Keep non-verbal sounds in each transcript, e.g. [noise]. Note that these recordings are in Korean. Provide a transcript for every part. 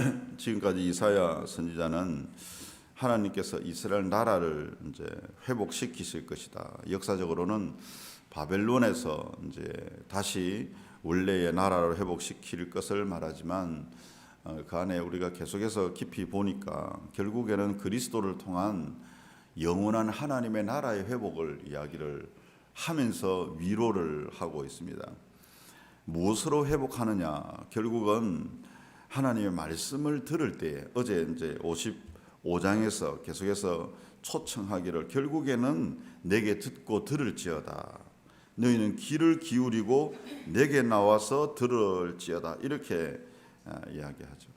[clears throat] 지금까지 이사야 선지자는 하나님께서 이스라엘 나라를 이제 회복시키실 것이다. 역사적으로는 바벨론에서 이제 다시 원래의 나라를 회복시킬 것을 말하지만 어, 그 안에 우리가 계속해서 깊이 보니까 결국에는 그리스도를 통한 영원한 하나님의 나라의 회복을 이야기를 하면서 위로를 하고 있습니다. 무엇으로 회복하느냐? 결국은 하나님의 말씀을 들을 때 어제 이제 55장에서 계속해서 초청하기를 결국에는 내게 듣고 들을지어다. 너희는 귀를 기울이고 내게 나와서 들을지어다. 이렇게 아, 이야기하죠.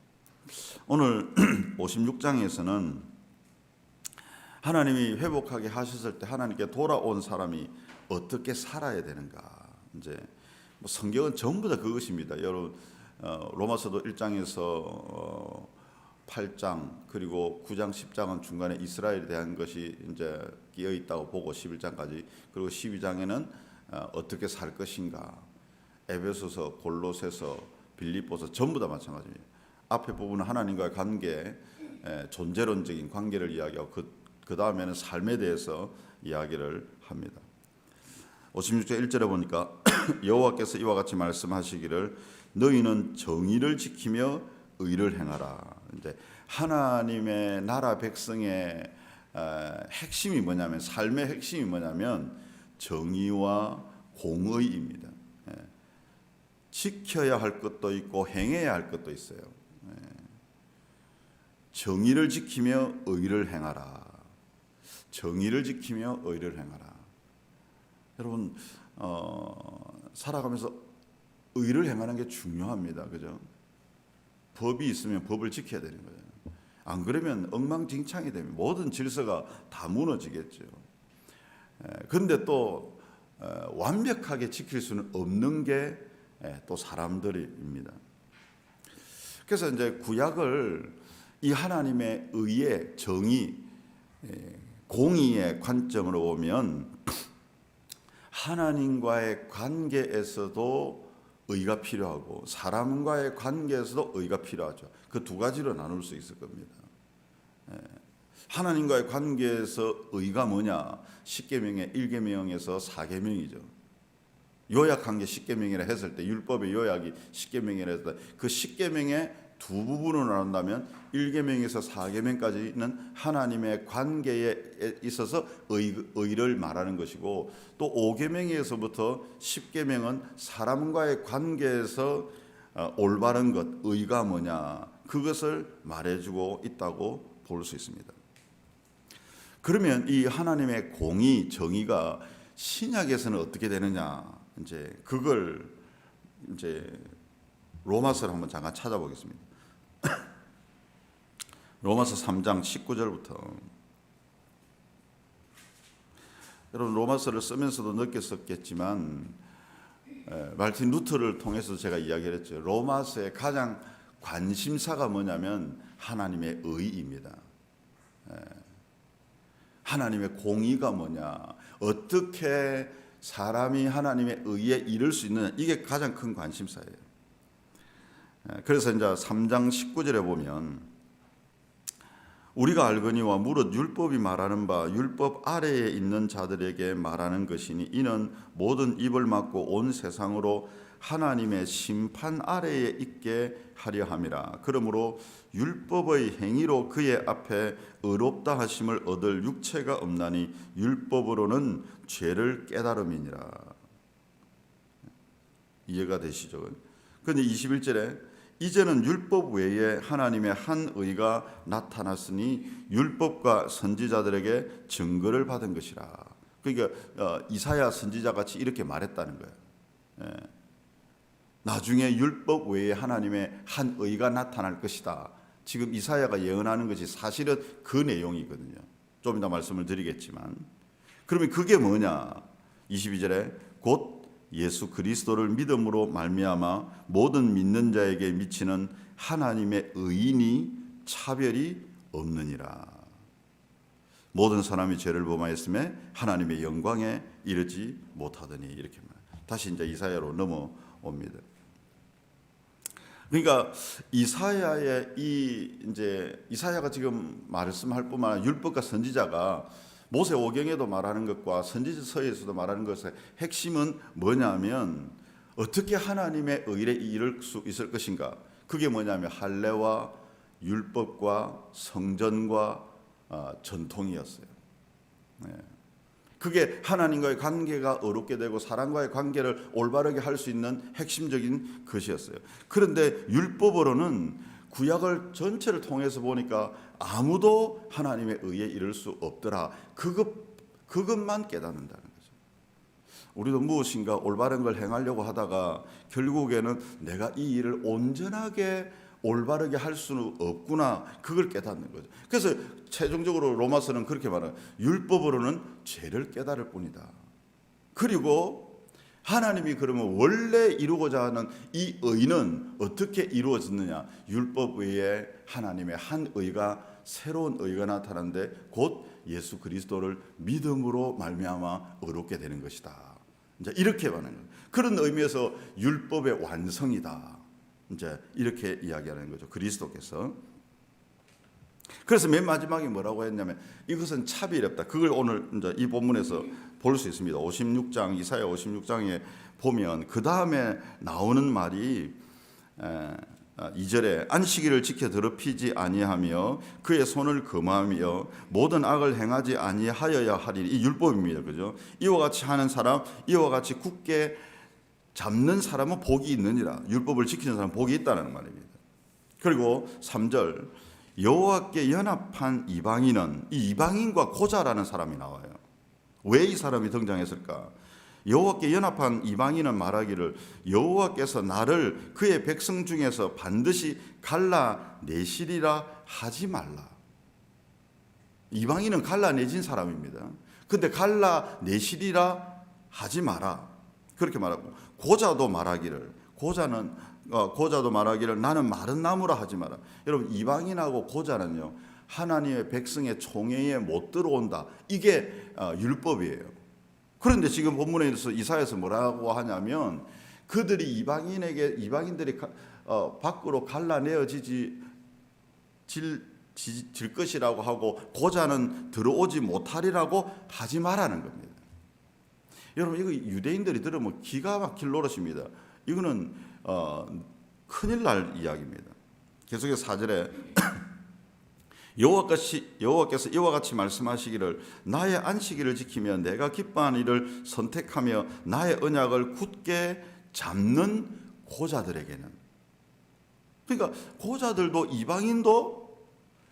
오늘 [clears throat] 56장에서는 하나님이 회복하게 하셨을 때 하나님께 돌아온 사람이 어떻게 살아야 되는가? 이제 뭐 성경은 전부 다 그것입니다. 여러분 어, 로마서도 1장에서 어, 8장 그리고 9장 10장은 중간에 이스라엘에 대한 것이 이제 끼어 있다고 보고 11장까지 그리고 12장에는 어, 어떻게 살 것인가 에베소서 골로새서 빌립보서 전부 다 마찬가지입니다. 앞에 부분은 하나님과의 관계 에, 존재론적인 관계를 이야기하고 그, 그 다음에는 삶에 대해서 이야기를 합니다. 56절 1절에 보니까 [clears throat] 여호와께서 이와 같이 말씀하시기를 너희는 정의를 지키며 의를 행하라. 이제 하나님의 나라 백성의 에, 핵심이 뭐냐면 삶의 핵심이 뭐냐면 정의와 공의입니다. 예. 지켜야 할 것도 있고 행해야 할 것도 있어요. 예. 정의를 지키며 의를 행하라. 정의를 지키며 의를 행하라. 여러분 어, 살아가면서 의를 행하는 게 중요합니다. 그죠? 법이 있으면 법을 지켜야 되는 거예요. 안 그러면 엉망진창이 되면 모든 질서가 다 무너지겠죠. 그런데 또 어, 완벽하게 지킬 수는 없는 게 또 사람들입니다. 그래서 이제 구약을 이 하나님의 의의 정의, 에, 공의의 관점으로 보면 하나님과의 관계에서도 의가 필요하고 사람과의 관계에서도 의가 필요하죠. 그 두 가지로 나눌 수 있을 겁니다. 예. 하나님과의 관계에서 의가 뭐냐? 십계명의 1계명에서 4계명이죠. 요약한 게 십계명이라 했을 때 율법의 요약이 십계명이라 했을 때그 십계명의 두 부분으로 나눈다면 1계명에서 4계명까지는 하나님의 관계에 있어서 의, 의를 말하는 것이고 또 5계명에서부터 10계명은 사람과의 관계에서 어, 올바른 것, 의가 뭐냐 그것을 말해주고 있다고 볼 수 있습니다. 그러면 이 하나님의 공의, 정의가 신약에서는 어떻게 되느냐 이제 그걸 이제 로마서를 한번 잠깐 찾아보겠습니다. [coughs] 로마서 3장 19절부터 여러분 로마서를 쓰면서도 느꼈었겠지만 말틴 루터를 통해서 제가 이야기를 했죠. 로마서의 가장 관심사가 뭐냐면 하나님의 의입니다. 하나님의 공의가 뭐냐, 어떻게 사람이 하나님의 의에 이를 수 있느냐, 이게 가장 큰 관심사예요. 그래서 이제 3장 19절에 보면 우리가 알거니와 무릇 율법이 말하는 바 율법 아래에 있는 자들에게 말하는 것이니 이는 모든 입을 막고 온 세상으로 하나님의 심판 아래에 있게 하려 함이라. 그러므로 율법의 행위로 그의 앞에 의롭다 하심을 얻을 육체가 없나니 율법으로는 죄를 깨달음이니라. 이해가 되시죠? 근데 21절에 이제는 율법 외에 하나님의 한 의가 나타났으니 율법과 선지자들에게 증거를 받은 것이라. 그러니까 어, 이사야 선지자 같이 이렇게 말했다는 거예요. 예. 나중에 율법 외에 하나님의 한 의가 나타날 것이다. 지금 이사야가 예언하는 것이 사실은 그 내용이거든요. 좀 이따 말씀을 드리겠지만. 그러면 그게 뭐냐? 22절에 곧 예수 그리스도를 믿음으로 말미암아 모든 믿는 자에게 미치는 하나님의 의인이 차별이 없느니라. 모든 사람이 죄를 범하였음에 하나님의 영광에 이르지 못하더니 이렇게 말. 다시 이제 이사야로 넘어옵니다. 그러니까 이사야의 이 이제 이사야가 지금 말씀할 뿐만 아니라 율법과 선지자가 모세 오경에도 말하는 것과 선지서에서도 말하는 것의 핵심은 뭐냐면 어떻게 하나님의 의를 이룰 수 있을 것인가? 그게 뭐냐면 할례와 율법과 성전과 아, 전통이었어요. 네. 그게 하나님과의 관계가 어렵게 되고 사람과의 관계를 올바르게 할 수 있는 핵심적인 것이었어요. 그런데 율법으로는 구약을 전체를 통해서 보니까 아무도 하나님의 의에 이를 수 없더라. 그것 그것만 깨닫는다는 거죠. 우리도 무엇인가 올바른 걸 행하려고 하다가 결국에는 내가 이 일을 온전하게 올바르게 할 수는 없구나 그걸 깨닫는 거죠. 그래서 최종적으로 로마서는 그렇게 말해요. 율법으로는 죄를 깨달을 뿐이다. 그리고 하나님이 그러면 원래 이루고자 하는 이 의는 어떻게 이루어졌느냐? 율법 외에 하나님의 한 의가 새로운 의가 나타나는데 곧 예수 그리스도를 믿음으로 말미암아 의롭게 되는 것이다. 이제 이렇게 말하는 거예요. 그런 의미에서 율법의 완성이다. 이제 이렇게 이야기하는 거죠. 그리스도께서. 그래서 맨 마지막에 뭐라고 했냐면 이것은 차별이 없다. 그걸 오늘 이제 이 본문에서 볼 수 있습니다. 56장 이사야 56장에 보면 그 다음에 나오는 말이 에, 아, 2절에 안식일을 지켜 더럽히지 아니하며 그의 손을 금하며 모든 악을 행하지 아니하여야 하리니 이 율법입니다. 그죠? 이와 같이 하는 사람 이와 같이 굳게 잡는 사람은 복이 있느니라. 율법을 지키는 사람은 복이 있다는 말입니다. 그리고 3절 여호와께 연합한 이방인은 이 이방인과 고자라는 사람이 나와요. 왜 이 사람이 등장했을까? 여호와께 연합한 이방인은 말하기를 여호와께서 나를 그의 백성 중에서 반드시 갈라 내시리라 하지 말라. 이방인은 갈라 내진 사람입니다. 근데 갈라 내시리라 하지 마라. 그렇게 말하고 고자도 말하기를 고자는 어, 고자도 말하기를 나는 마른 나무라 하지 마라. 여러분 이방인하고 고자는요 하나님의 백성의 총회에 못 들어온다. 이게 어, 율법이에요. 그런데 지금 본문에서 이사에서 뭐라고 하냐면 그들이 이방인에게 이방인들이 가- 어, 밖으로 갈라내어지지 질, 지- 질 것이라고 하고 고자는 들어오지 못하리라고 하지 말라는 겁니다. 여러분 이거 유대인들이 들으면 기가 막힐 노릇입니다. 이거는 어, 큰일 날 이야기입니다. 계속해서 4절에 [clears throat] 여호와께서 이와 같이 말씀하시기를 나의 안식일을 지키며 내가 기뻐하는 일을 선택하며 나의 언약을 굳게 잡는 고자들에게는 그러니까 고자들도 이방인도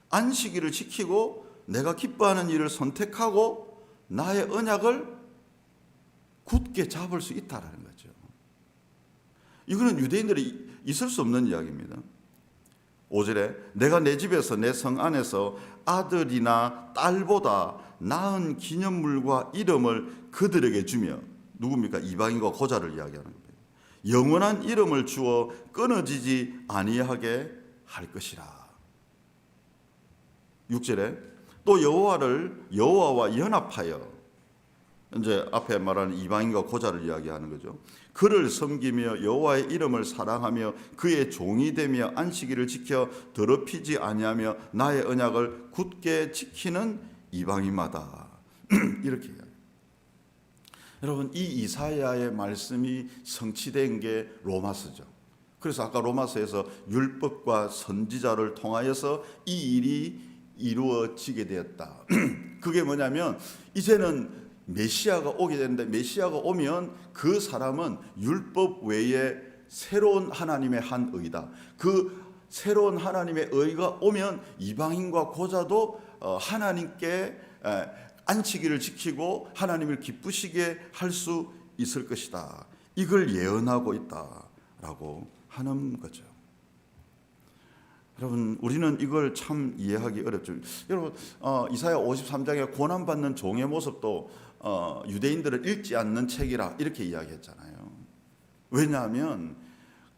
안식일을 지키고 내가 기뻐하는 일을 선택하고 나의 언약을 굳게 잡을 수 있다라는 거죠. 이거는 유대인들이 있을 수 없는 이야기입니다. 5절에 내가 내 집에서 내 성 안에서 아들이나 딸보다 나은 기념물과 이름을 그들에게 주며 누굽니까? 이방인과 고자를 이야기하는 겁니다. 영원한 이름을 주어 끊어지지 아니하게 할 것이라. 6절에 또 여호와를 여호와와 연합하여 이제 앞에 말하는 이방인과 고자를 이야기하는 거죠. 그를 섬기며 여호와의 이름을 사랑하며 그의 종이 되며 안식일을 지켜 더럽히지 아니하며 나의 언약을 굳게 지키는 이방인마다 [clears throat] 이렇게. 여러분 이 이사야의 말씀이 성취된 게 로마서죠. 그래서 아까 로마서에서 율법과 선지자를 통하여서 이 일이 이루어지게 되었다. [clears throat] 그게 뭐냐면 이제는 메시아가 오게 되는데 메시아가 오면 그 사람은 율법 외에 새로운 하나님의 한 의다. 그 새로운 하나님의 의가 오면 이방인과 고자도 어, 하나님께 에, 안치기를 지키고 하나님을 기쁘시게 할 수 있을 것이다. 이걸 예언하고 있다라고 하는 거죠. 여러분 우리는 이걸 참 이해하기 어렵죠. 여러분 어, 이사야 53장에 고난 받는 종의 모습도 어, 유대인들을 읽지 않는 책이라 이렇게 이야기했잖아요. 왜냐하면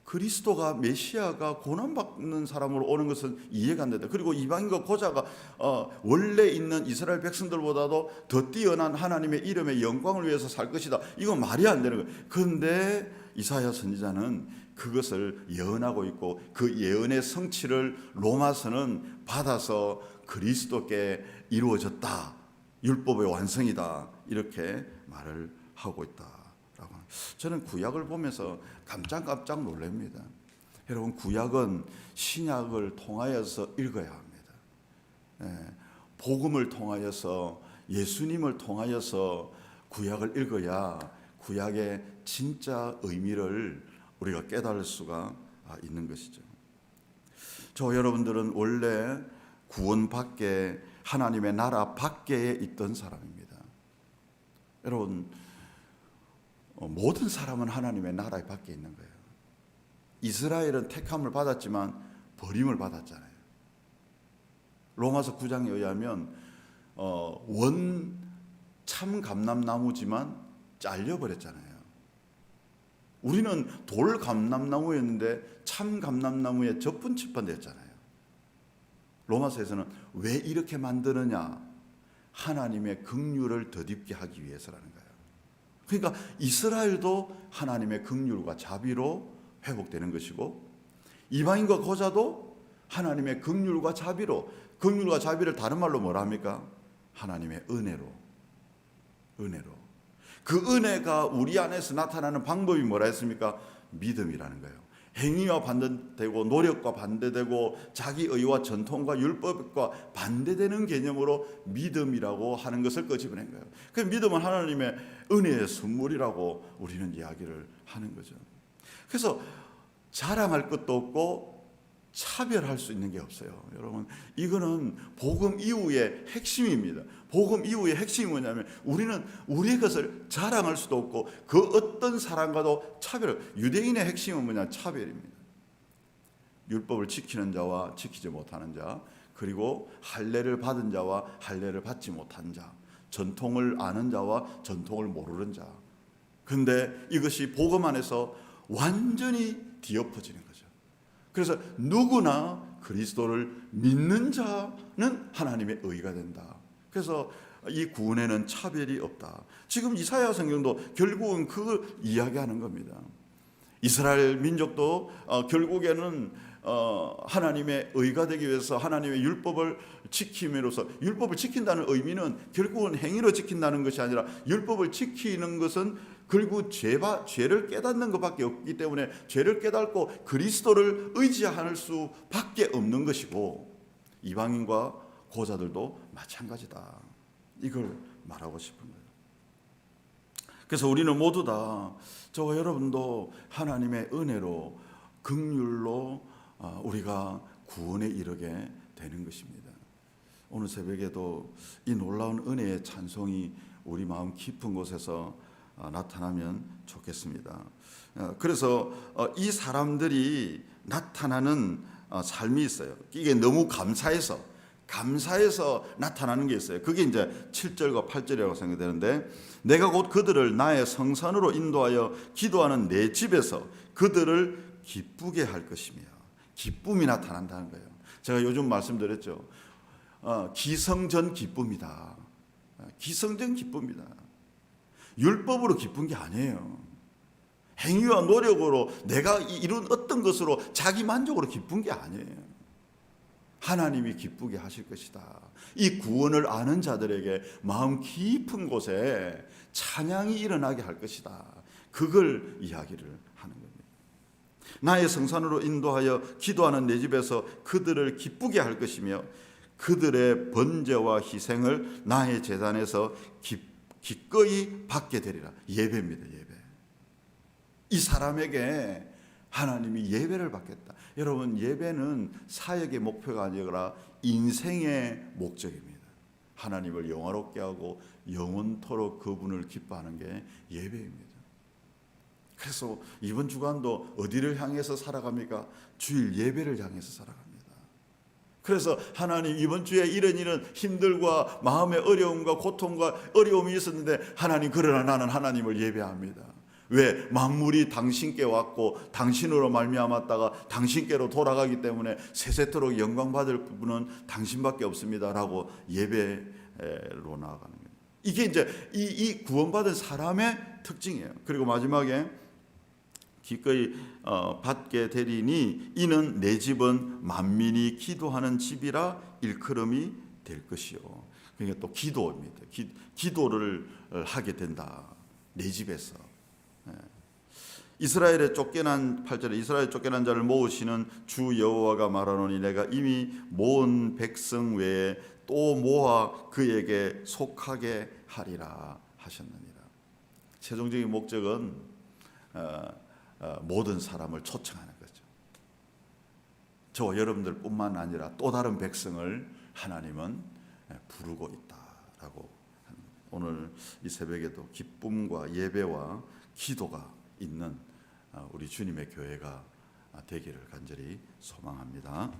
그리스도가 메시아가 고난 받는 사람으로 오는 것은 이해가 안 된다. 그리고 이방인과 고자가 어, 원래 있는 이스라엘 백성들보다도 더 뛰어난 하나님의 이름의 영광을 위해서 살 것이다. 이건 말이 안 되는 거예요. 그런데 이사야 선지자는 그것을 예언하고 있고 그 예언의 성취를 로마서는 받아서 그리스도께 이루어졌다. 율법의 완성이다. 이렇게 말을 하고 있다라고. 저는 구약을 보면서 깜짝깜짝 놀랍니다. 여러분 구약은 신약을 통하여서 읽어야 합니다. 예, 복음을 통하여서 예수님을 통하여서 구약을 읽어야 구약의 진짜 의미를 우리가 깨달을 수가 아, 있는 것이죠. 저 여러분들은 원래 구원 밖에 하나님의 나라 밖에 있던 사람입니다. 여러분 어, 모든 사람은 하나님의 나라 밖에 있는 거예요. 이스라엘은 택함을 받았지만 버림을 받았잖아요. 로마서 9장에 의하면 어, 원참 감람나무지만 잘려 버렸잖아요. 우리는 돌 감람나무였는데 참 감람나무에 접분 칠판 됐잖아요. 로마서에서는 왜 이렇게 만드느냐? 하나님의 긍휼을 덧입게 하기 위해서라는 거예요. 그러니까 이스라엘도 하나님의 긍휼과 자비로 회복되는 것이고 이방인과 고자도 하나님의 긍휼과 자비로 긍휼과 자비를 다른 말로 뭐라 합니까? 하나님의 은혜로 은혜로 그 은혜가 우리 안에서 나타나는 방법이 뭐라 했습니까? 믿음이라는 거예요. 행위와 반대되고 노력과 반대되고 자기 의와 전통과 율법과 반대되는 개념으로 믿음이라고 하는 것을 끄집어낸 거예요. 그 믿음은 하나님의 은혜의 선물이라고 우리는 이야기를 하는 거죠. 그래서 자랑할 것도 없고 차별할 수 있는 게 없어요. 여러분, 이거는 복음 이후의 핵심입니다. 복음 이후의 핵심이 뭐냐면 우리는 우리의 것을 자랑할 수도 없고 그 어떤 사람과도 차별. 유대인의 핵심은 뭐냐? 차별입니다. 율법을 지키는 자와 지키지 못하는 자, 그리고 할례를 받은 자와 할례를 받지 못한 자, 전통을 아는 자와 전통을 모르는 자. 근데 이것이 복음 안에서 완전히 뒤엎어지는 거죠. 그래서 누구나 그리스도를 믿는 자는 하나님의 의가 된다. 그래서 이 구원에는 차별이 없다. 지금 이사야 성경도 결국은 그 이야기하는 겁니다. 이스라엘 민족도 어, 결국에는 어, 하나님의 의가 되기 위해서 하나님의 율법을 지킴으로써 율법을 지킨다는 의미는 결국은 행위로 지킨다는 것이 아니라 율법을 지키는 것은 결국 죄바, 죄를 깨닫는 것밖에 없기 때문에 죄를 깨닫고 그리스도를 의지할 수밖에 없는 것이고 이방인과 고자들도 마찬가지다. 이걸 말하고 싶은 거예요. 그래서 우리는 모두 다 저와 여러분도 하나님의 은혜로 극률로 아, 우리가 구원에 이르게 되는 것입니다. 오늘 새벽에도 이 놀라운 은혜의 찬송이 우리 마음 깊은 곳에서 아, 나타나면 좋겠습니다. 어, 그래서 어, 이 사람들이 나타나는 어, 삶이 있어요. 이게 너무 감사해서 감사해서 나타나는 게 있어요. 그게 이제 7절과 8절이라고 생각되는데 내가 곧 그들을 나의 성산으로 인도하여 기도하는 내 집에서 그들을 기쁘게 할 것이며 기쁨이 나타난다는 거예요. 제가 요즘 말씀드렸죠. 어, 기성전 기쁨이다. 어, 기성전 기쁨이다. 율법으로 기쁜 게 아니에요. 행위와 노력으로 내가 이룬 어떤 것으로 자기 만족으로 기쁜 게 아니에요. 하나님이 기쁘게 하실 것이다. 이 구원을 아는 자들에게 마음 깊은 곳에 찬양이 일어나게 할 것이다. 그걸 이야기를 하는 겁니다. 나의 성산으로 인도하여 기도하는 내 집에서 그들을 기쁘게 할 것이며 그들의 번제와 희생을 나의 재단에서 기, 기꺼이 받게 되리라. 예배입니다. 예배. 이 사람에게 하나님이 예배를 받겠다. 여러분 예배는 사역의 목표가 아니라 인생의 목적입니다. 하나님을 영화롭게 하고 영원토록 그분을 기뻐하는 게 예배입니다. 그래서 이번 주간도 어디를 향해서 살아갑니까? 주일 예배를 향해서 살아갑니다. 그래서 하나님 이번 주에 이런 일은 힘들과 마음의 어려움과 고통과 어려움이 있었는데 하나님 그러나 나는 하나님을 예배합니다. 왜 만물이 당신께 왔고 당신으로 말미암았다가 당신께로 돌아가기 때문에 세세토록 영광 받을 분은 당신밖에 없습니다라고 예배로 나아가는 거예요. 이게 이제 이, 이 구원받은 사람의 특징이에요. 그리고 마지막에 기꺼이 어, 받게 되리니 이는 내 집은 만민이 기도하는 집이라 일컬음이 될 것이요. 그러니까 또 기도입니다. 기, 기도를 어, 하게 된다. 내 집에서. 예. 이스라엘에 쫓겨난 8절에 이스라엘 쫓겨난 자를 모으시는 주 여호와가 말하노니 내가 이미 모은 백성 외에 또 모아 그에게 속하게 하리라 하셨느니라. 최종적인 목적은 어, 어, 모든 사람을 초청하는 거죠. 저와 여러분들뿐만 아니라 또 다른 백성을 하나님은 예, 부르고 있다라고 오늘 이 새벽에도 기쁨과 예배와 기도가 있는 어, 우리 주님의 교회가 되기를 간절히 소망합니다.